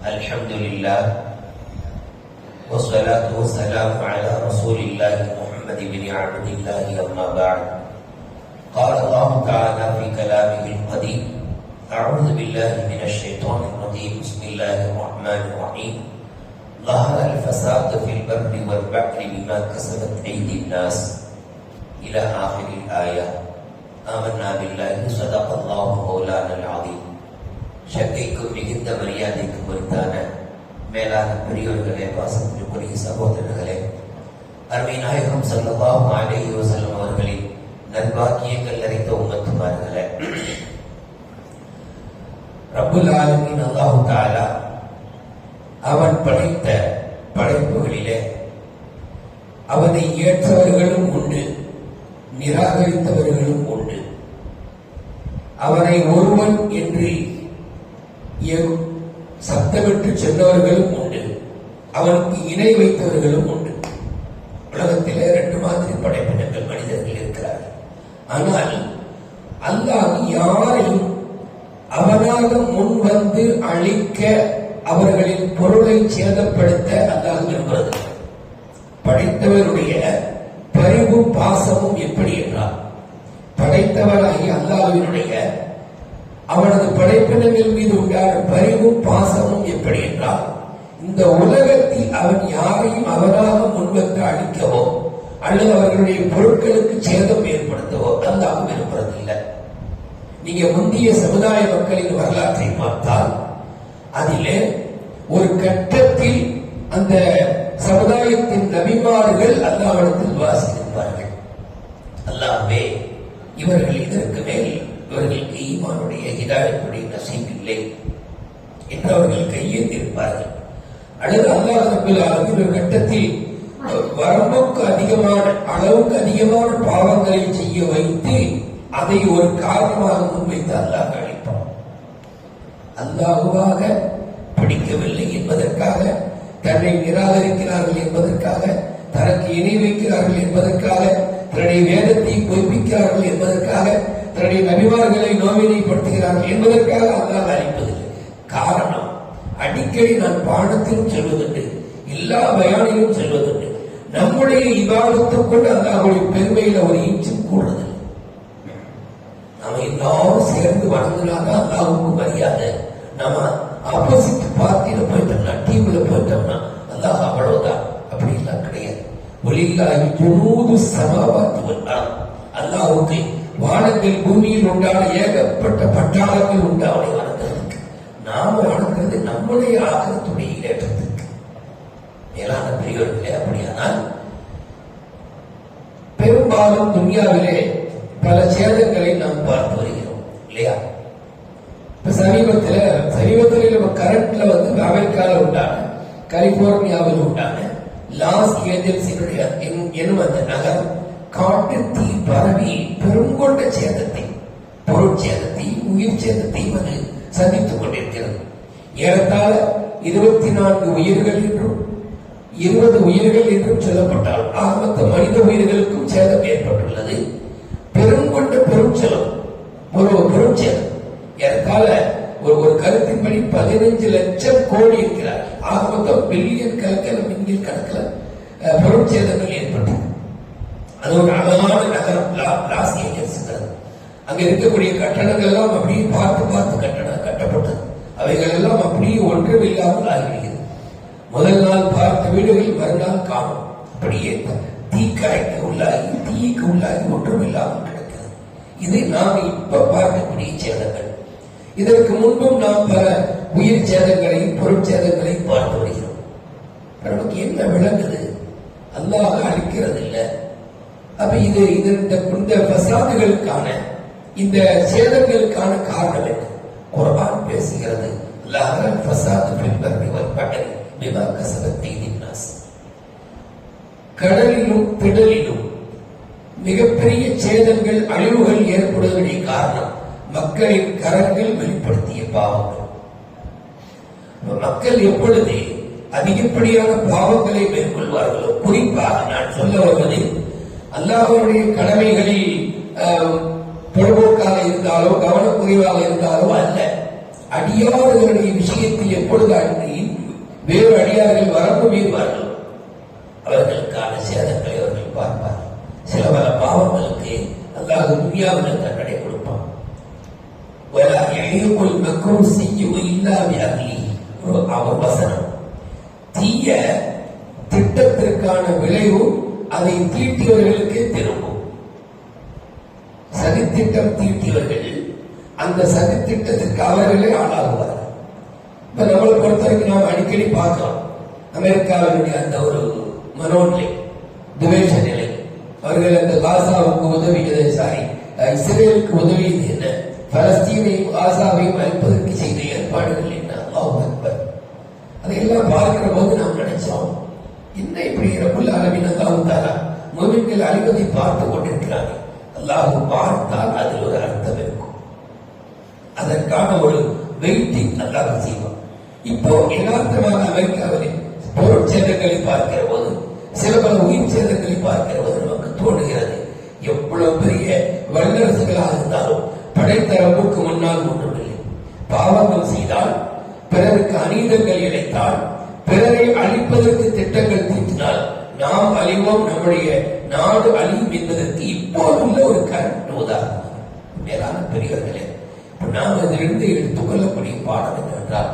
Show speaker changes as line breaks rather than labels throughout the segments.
الحمد لله والصلاة والسلام على رسول الله محمد بن عبد الله أما بعد. قال الله تعالى في كلامه القديم أعوذ بالله من الشيطان الرجيم. بسم الله الرحمن الرحيم. ظهر الفساد في البر والبحر بما كسبت أيدي الناس. إلى آخر الآية آمنا بالله صدق الله مولانا العظيم. சக்கைக்கும் மிகுந்த மரியாதைக்கும் பொறுத்தான மேலாக பெரியோர்களே பாசத்திற்குரிய சகோதரர்களே அருமை நாயகம் சல்லல்லாஹு அலைஹி வஸல்லம் அவர்களின் நல்வாக்கியங்கள் நிறைந்த உம்மத்துமார்களே. ரபுல் ஆலமின் அல்லாஹு தாலா அவன் படைத்த படைப்புகளிலே அவனை ஏற்றவர்களும் உண்டு நிராகரித்தவர்களும் உண்டு. அவனை ஒருவன் என்று சத்தமிட்டு சென்றவர்களும் உண்டு. அவனுக்கு இணை வைத்தவர்களும் உண்டு. உலகத்திலே ரெண்டு மாதிரி படைப்பினங்கள் மனிதர்கள் இருக்கிறார்கள். ஆனால் அல்லாஹ் யாரையும் அவனாக முன் வந்து அழிக்க அவர்களின் பொருளை சேதப்படுத்த அல்லாஹ் விரும்புவதில்லை படைத்தவருடைய பரிவும் பாசமும் எப்படி என்றால் படைத்தவராகிய அல்லாஹினுடைய அவனது படைப்பினங்கள் மீது உண்டான பரிவும் பாசமும் எப்படி என்றால் இந்த உலகத்தில் அவன் யாரையும் அவராக முன்வந்து அழிக்கவோ அல்லது அவர்களுடைய பொருட்களுக்கு சேதம் ஏற்படுத்தவோ அல்லாஹ் விரும்புறதில்லை. நீங்க முந்தைய சமுதாய மக்களின் வரலாற்றை பார்த்தால் அதிலே ஒரு கட்டத்தில் அந்த சமுதாயத்தின் நபிமார்கள் அல்லாவிடத்தில் வாசித்திருப்பார்கள். அல்லாமே இவர்கள் இதற்கு மேல் இவர்களுக்கு ஈமானுடைய ஹிதாயத்துடைய நசீபில்லை என்று அவர்கள் கையேந்திருப்பார்கள். அல்லது அல்லாஹ் ரபில் ஒரு கட்டத்தில் வரம்புக்கு அதிகமான அளவுக்கு அதிகமான பாவங்களை செய்ய வைத்து அதை ஒரு காரணமாக முன்வைத்து அல்லாஹ் அளிப்பான் அல்லாஹுவாக பிடிக்கவில்லை என்பதற்காக தன்னை நிராகரிக்கிறார்கள் என்பதற்காக தனக்கு இணை வைக்கிறார்கள் என்பதற்காக தன்னுடைய வேதத்தை பொய்ப்பிக்கிறார்கள் என்பதற்காக தன்னுடைய நபிமார்களை நோவினைப்படுத்துகிறார்கள் என்பதற்காக அல்லாஹ் அழைப்பதில்லை. காரணம் அடிக்கடி நான் பாடத்திலும் செல்வதுண்டு எல்லா பயானிலும் செல்வதுண்டு நம்முடைய இவாதத்தை கொண்டு அல்லாஹுடைய பெருமையில ஒரு இன்ச்சும் கூடுறதில்லை. நாம எல்லாரும் சேர்ந்து வணங்கினாதான் அல்லாஹுக்கு மரியாதை. நாம ஆப்போசிட் பார்ட்டியில போயிட்டோம்னா டீம்ல போயிட்டோம்னா அல்லாஹ் அவ்வளவுதான். அப்படி எல்லாம் கிடையாது. ஒளில்லாஹி ஜுனூது சமாவாத்து வல் அல்லாஹுக்கு வானத்தில் பூமியில் உண்டான ஏகப்பட்ட பட்டாளங்கள் உண்டு அவனை நாம வணங்குறது நம்முடைய ஆக்கிரத்துடைய ஏற்றத்துக்கு மேலான பெரியவர்களே அப்படியானால் பெரும்பாலும் துன்யாவிலே பல சேதங்களை நாம் பார்த்து வருகிறோம் இல்லையா? இப்ப சமீபத்துல சமீபத்தில் நம்ம கரண்ட்ல வந்து அமெரிக்கால உண்டான கலிபோர்னியாவில் உண்டான லாஸ் ஏஞ்சல்ஸினுடைய என்- என்னும் அந்த நகரம். காட்டு தீ பரவி பெருங்கொண்ட சேதத்தை பொருட்சேதத்தை உயிர் சேதத்தை அது சந்தித்துக் கொண்டிருக்கிறது. ஏறத்தாழ இருபத்தி நான்கு உயிர்கள் என்றும் இருபது உயிர்கள் என்றும் சொல்லப்பட்டால் ஆக மொத்த மனித உயிர்களுக்கும் சேதம் ஏற்பட்டுள்ளது. பெருங்கொண்ட பெரும் செலவு ஒரு பெரும் சேதம் ஏறத்தாழ ஒரு ஒரு கருத்தின்படி பதினைஞ்சு லட்சம் கோடி இருக்கிறார் ஆக மொத்தம் பில்லியன் கணக்கில் மின்கில் கணக்கில் அஹ், பெரும் சேதங்கள் ஏற்பட்டது ஒரு நகரம் லாஸ் ஏஞ்சல்ஸ்ங்கிறது அங்க இருக்கக்கூடிய கட்டடங்கள் எல்லாம் அப்படியே பார்த்து பார்த்து கட்டடம் கட்டப்பட்டது. அவைகள் எல்லாம் அப்படியே ஒன்றும் இல்லாமல் ஆகிவிடுகிறது முதல் நாள் பார்த்த வீடுகள் மறுநாள் காணும். அப்படியே தீக்காய்க்கு உள்ளாகி தீக்கு உள்ளாகி ஒன்றும் இல்லாமல் கிடக்கிறது. இது நாம் இப்ப பார்க்கக்கூடிய சேதங்கள். இதற்கு முன்பும் நாம் பல உயிர் சேதங்களையும் பொருட்சேதங்களையும் பார்த்து வருகிறோம். நமக்கு என்ன விளங்குது? அல்லாஹ் அளிக்கிறது இல்லை அப்ப இது இது இந்த இந்த பசாதுகளுக்கான இந்த சேதங்களுக்கான காரணம் என்ன? பேசுகிறது. லஹரல் பசாது ஃபில் பர்ரி வல் பஹரி பிமா கடலிலும் திடலிலும் மிகப்பெரிய சேதங்கள் அழிவுகள் ஏற்படுவதற்கு காரணம் மக்களின் கரங்கள் வெளிப்படுத்திய பாவங்கள். மக்கள் எப்பொழுது அதிகப்படியான பாவங்களை மேற்கொள்வார்களோ? குறிப்பாக நான் சொல்ல வருவது அல்லாஹ்வுடைய கடமைகளில் ஆஹ், பொழுதுபோக்காக இருந்தாலோ கவனக்குறைவாக இருந்தாலோ அல்ல அடியார்களுடைய விஷயத்தில் எப்பொழுது அன்றி வேறு அடியார்கள் வரம்பு மீறுவார்கள் அவர்களுக்கான சேதங்களை அவர்கள் பார்ப்பார்கள் சில பல பாவங்களுக்கு அல்லாஹ் துனியாவில் தண்டனை கொடுப்பான் ولا يحيق المكر السيء إلا بأهله ஒரு அவர் வசனம் தீய திட்டத்திற்கான விளைவு அதை தீட்டியவர்களுக்கே திரும்பும். சதித்திட்டம் தீட்டியவர்கள் அந்த சதித்திட்டத்திற்கு அவர்களே ஆளாகுவார்கள். இப்ப நம்மளை பொறுத்த வரைக்கும் நாம் அடிக்கடி பார்க்கிறோம். அமெரிக்காவினுடைய அந்த ஒரு மனோநிலை துவேஷ நிலை. அவர்கள் அந்த காசாவுக்கு உதவியது சாரி இஸ்ரேலுக்கு உதவியது என்ன பலஸ்தீனையும் காசாவையும் அழிப்பதற்கு செய்த ஏற்பாடுகள் என்ன? அல்லாஹ் அதையெல்லாம் பார்க்கிற போது நாம் நினைச்சோம் என்ன இப்படி ரபுல் ஆலமின் அல்லாஹு தாலா மோமின்கள் அழிவதை பார்த்து கொண்டிருக்கிறார்கள். அல்லாஹு பார்த்தால் அதில் ஒரு அர்த்தம் இருக்கும். அதற்கான ஒரு வெயிட்டிங் அல்லாஹ் செய்வான். இப்போ யதார்த்தமாக அமெரிக்காவிலே பொருட்சேதங்களை பார்க்கிற போது சில பல உயிர் சேதங்களை பார்க்கிற போது நமக்கு தோணுகிறது எவ்வளவு பெரிய வல்லரசுகளாக இருந்தாலும் படைத்தரப்புக்கு முன்னால் ஒன்றுமில்லை பாவங்கள் செய்தால் பிறருக்கு அநீதங்கள் இழைத்தால் பிறரை அழிப்பதற்கு திட்டங்கள் தீட்டினால் நாம் அழிவோம். நம்முடைய நாடு அழியும் என்பதற்கு இப்போதுள்ள ஒரு கரண்ட் உதாரணம். மேலான பெரியவர்களே நாம் அதிலிருந்து எடுத்துக்கொள்ளக்கூடிய பாடம் என்னவென்றால்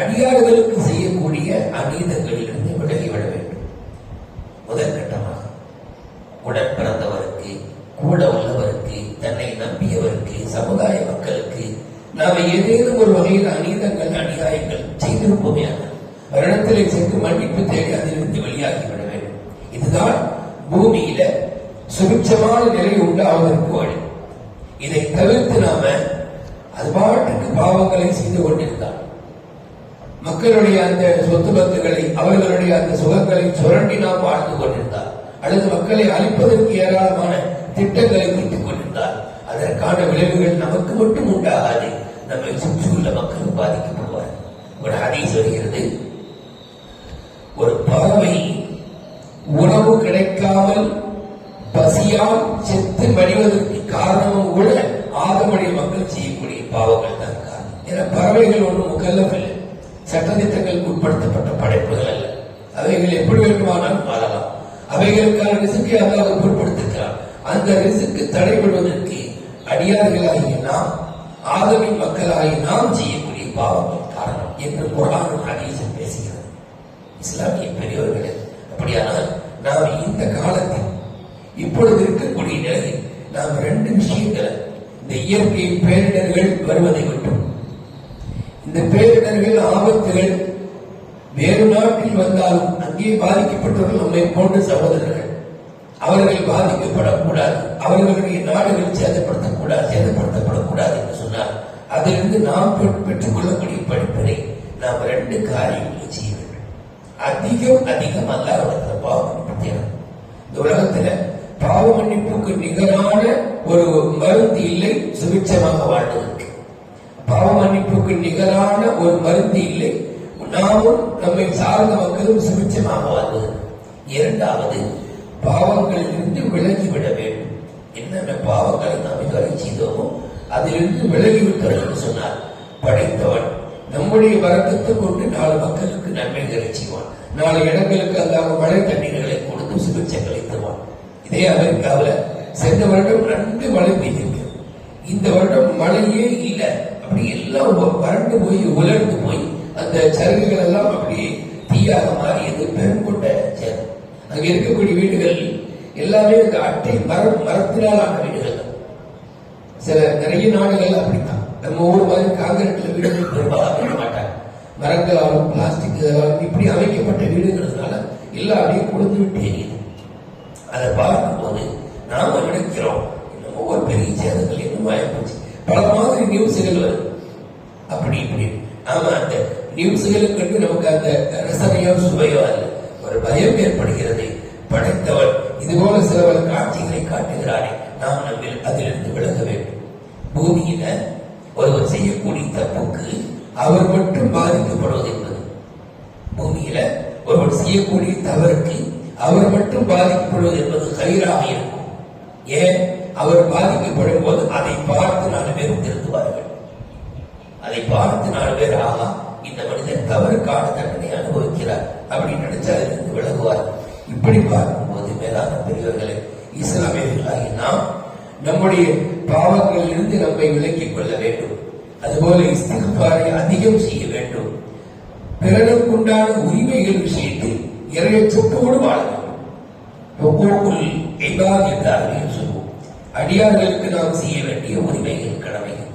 அடியாறுகளுக்கு செய்யக்கூடிய அநீதங்களிலிருந்து விலகிவிட வேண்டும். முதற்கட்டமாக உடன் பிறந்தவருக்கு கூட உள்ளவருக்கு தன்னை நம்பியவருக்கு சமுதாய மக்களுக்கு நாம் ஏதேனும் ஒரு வகையில் அநீதங்கள் அநியாயங்கள் செய்திருப்போமே சென்று மன்னிப்பு தேடி அதிலிருந்து வெளியாகிவிட வேண்டும். இதுதான் பூமியில சுபிட்சமான நிலை உண்டாவதற்கு வழி. இதை தவிர்த்து நாம அது பாட்டுக்கு பாவங்களை செய்து கொண்டிருந்தார் மக்களுடைய அந்த சொத்து பத்துகளை அவர்களுடைய அந்த சுகங்களை சுரண்டி நாம் வாழ்ந்து கொண்டிருந்தார் அல்லது மக்களை அழிப்பதற்கு ஏராளமான திட்டங்களை குறித்துக் கொண்டிருந்தார் அதற்கான விளைவுகள் நமக்கு மட்டும் உண்டாகாது. நம்மை சுற்றியுள்ள மக்களும் பாதிக்கப்படும் ஒரு ஹதீஸ் வருகிறது. ஒரு பறவை உணவு கிடைக்காமல் பசியால் செத்து மடிவதற்கு காரணமும் கூட ஆதமடைய மக்கள் செய்யக்கூடிய பாவங்கள் தான் காரணம். ஏன்னா பறவைகள் ஒன்றும் முக்கல்லவில்லை சட்டத்திட்டங்களுக்கு உட்படுத்தப்பட்ட படைப்புகள் அல்ல. அவைகள் எப்படி வேண்டுமானாலும் வாழலாம். அவைகளுக்கான ரிசுக்கை அல்லாஹ் பொருட்படுத்திருக்கிறான். அந்த ரிசுக்கு தடைபடுவதற்கு அடியார்களாகிய நாம் ஆதமின் மக்களாகி நாம் செய்யக்கூடிய பாவங்கள். என்று குரானும் ஹதீஸும் பேசுகிறது. இஸ்லாமிய பெரியவர்களே அப்படியானால் நாம் இந்த காலத்தில் இப்பொழுது இருக்கக்கூடிய நிலையில் நாம் ரெண்டு விஷயங்களை இந்த இயற்கை பேரிடர்கள் வருவதை விட்டோம் இந்த பேரிடர்கள் ஆபத்துகள் வேறு நாட்டில் வந்தாலும் அங்கே பாதிக்கப்பட்டவர்கள் நம்மை போன்ற சகோதரர்கள் அவர்கள் பாதிக்கப்படக்கூடாது அவர்களுடைய நாடுகள் சேதப்படுத்தக்கூடாது சேதப்படுத்தப்படக்கூடாது என்று சொன்னால் அதிலிருந்து நாம் பெற்- பெற்றுக்கொள்ளக்கூடிய படிப்பினை நாம் ரெண்டு காரியங்களை செய்ய வேண்டும். அதிகம் அதிகம் அல்லாவிடத்துல பாவம் மன்னிப்பு இந்த உலகத்துல பாவ மன்னிப்புக்கு நிகரான ஒரு மருந்து இல்லை சுபிட்சமாக வாழ்வதற்கு. பாவ மன்னிப்புக்கு நிகரான ஒரு மருந்து இல்லை நாமும் நம்மை சார்ந்த மக்களும் சுபிட்சமாக வாழ்வது இரண்டாவது பாவங்களில் இருந்து விலகிவிட வேண்டும். என்னென்ன பாவங்களை நாம் இதுவரை செய்தோமோ அதிலிருந்து விலகிவிட்டோம் என்று சொன்னார் படைத்தவன் நம்முடைய வரக்கத்தை கொண்டு நாலு மக்களுக்கு நன்மைகளை செய்வான். நாலு இடங்களுக்கு அல்லாம மழை தண்ணீர்களை கொடுத்து சுபிட்சங்களை தருவான். இதே அமெரிக்காவில் சென்ற வருடம் ரெண்டு மழை பெய்திருக்கு. இந்த வருடம் மழையே இல்லை. அப்படி எல்லாம் வறண்டு போய் உலர்ந்து போய் அந்த சருகுகள் எல்லாம் அப்படியே தீயாக மாறியது பெரும் கொண்ட சேதம் இருக்கக்கூடிய வீடுகள் எல்லாமே இந்த அட்டை மரம் மரத்தினால் ஆன வீடுகள் தான். சில நிறைய நாடுகள் அப்படித்தான். நம்ம ஊர் மாதிரி காங்கிரீட்ல வீடுகள் அமைக்க மாட்டாங்க. மரங்களாலும் பிளாஸ்டிக் இப்படி அமைக்கப்பட்ட வீடுங்கிறதுனால எல்லாம் அப்படியே கொடுத்து விட்டு எரியுது அதை பார்க்கும்போது நாம நினைக்கிறோம் என்னமோ ஒரு பெரிய சேதங்கள் என்னமோ ஆயிப்போச்சு. பல மாதிரி நியூஸ்கள் வருது. அப்படி இப்படி. ஆமா அந்த நியூஸ்களுக்கு நமக்கு அந்த ரசனையோ சுவையோ அல்ல. ஒரு பயம் ஏற்படுகிறது. படைத்தவன் இது போல சில காட்சிகளை காட்டுகிறானே. நாம் நம்ம அதிலிருந்து விலக வேண்டும். பூமியில ஒருவர் செய்யக்கூடிய தப்புக்கு அவர் மட்டும் பாதிக்கப்படுவது என்பது. பூமியில ஒருவர் செய்யக்கூடிய தவறுக்கு அவர் மட்டும் பாதிக்கப்படுவது என்பது கயிறாக இருக்கும். ஏன்? அவர் பாதிக்கப்படும் போது அதை பார்த்து நாலு பேரும் திருத்துவார்கள் அதை பார்த்து நாலு பேர் ஆகா இந்த மனிதன் தவறுக்கான தண்டனை அனுபவிக்கிறார் அப்படின்னு நினைச்சு இருந்து விலகுவார். இப்படி பார்க்கும்போது மேலான பெரியவர்களை இஸ்லாமியர்களாகி நாம் நம்முடைய பாவங்களில் இருந்து நம்மை விலக்கிக் கொள்ள வேண்டும். அதுபோல இஸ்திகாரை அதிகம் செய்ய வேண்டும். பிறனுக்குண்டான உரிமைகள் விஷயத்தில் இறையச்சத்தோடு வாழ வேண்டும். ஒவ்வொருக்குள் இபாத் என்றார்கள் சொல்லுவோம் அடியார்களுக்கு நாம் செய்ய வேண்டிய உரிமைகள் கடமைகள்.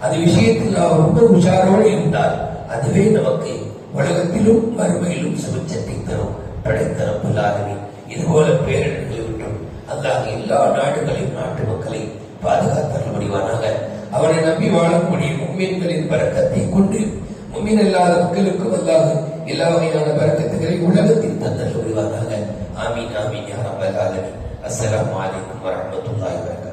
அது விஷயத்தில் நாம் ரொம்ப உஷாரோடு இருந்தால் அதுவே நமக்கு உலகத்திலும் மறுமையிலும் சுபிச்சத்தை தரும். படைத்தரப்பில்லாதவே இதுபோல பேரிடர்கள் விட்டும். அல்லாஹ் எல்லா நாடுகளையும் நாட்டு பாதுகாத்தல் முடிவானாக அவனை நம்பி வாழக்கூடிய மும்மீன்களின் பறக்கத்தை கொண்டு உண்மையின் இல்லாத மக்களுக்கும் அல்லாத எல்லா வகையான பறக்கத்துகளை உலகத்தில் தந்தல் முடிவானாக ஆமீன் ஆமீன் யா ரப்பல் ஆலமீன். அஸ்ஸலாமு அலைக்கும் வபரகாத்துஹு.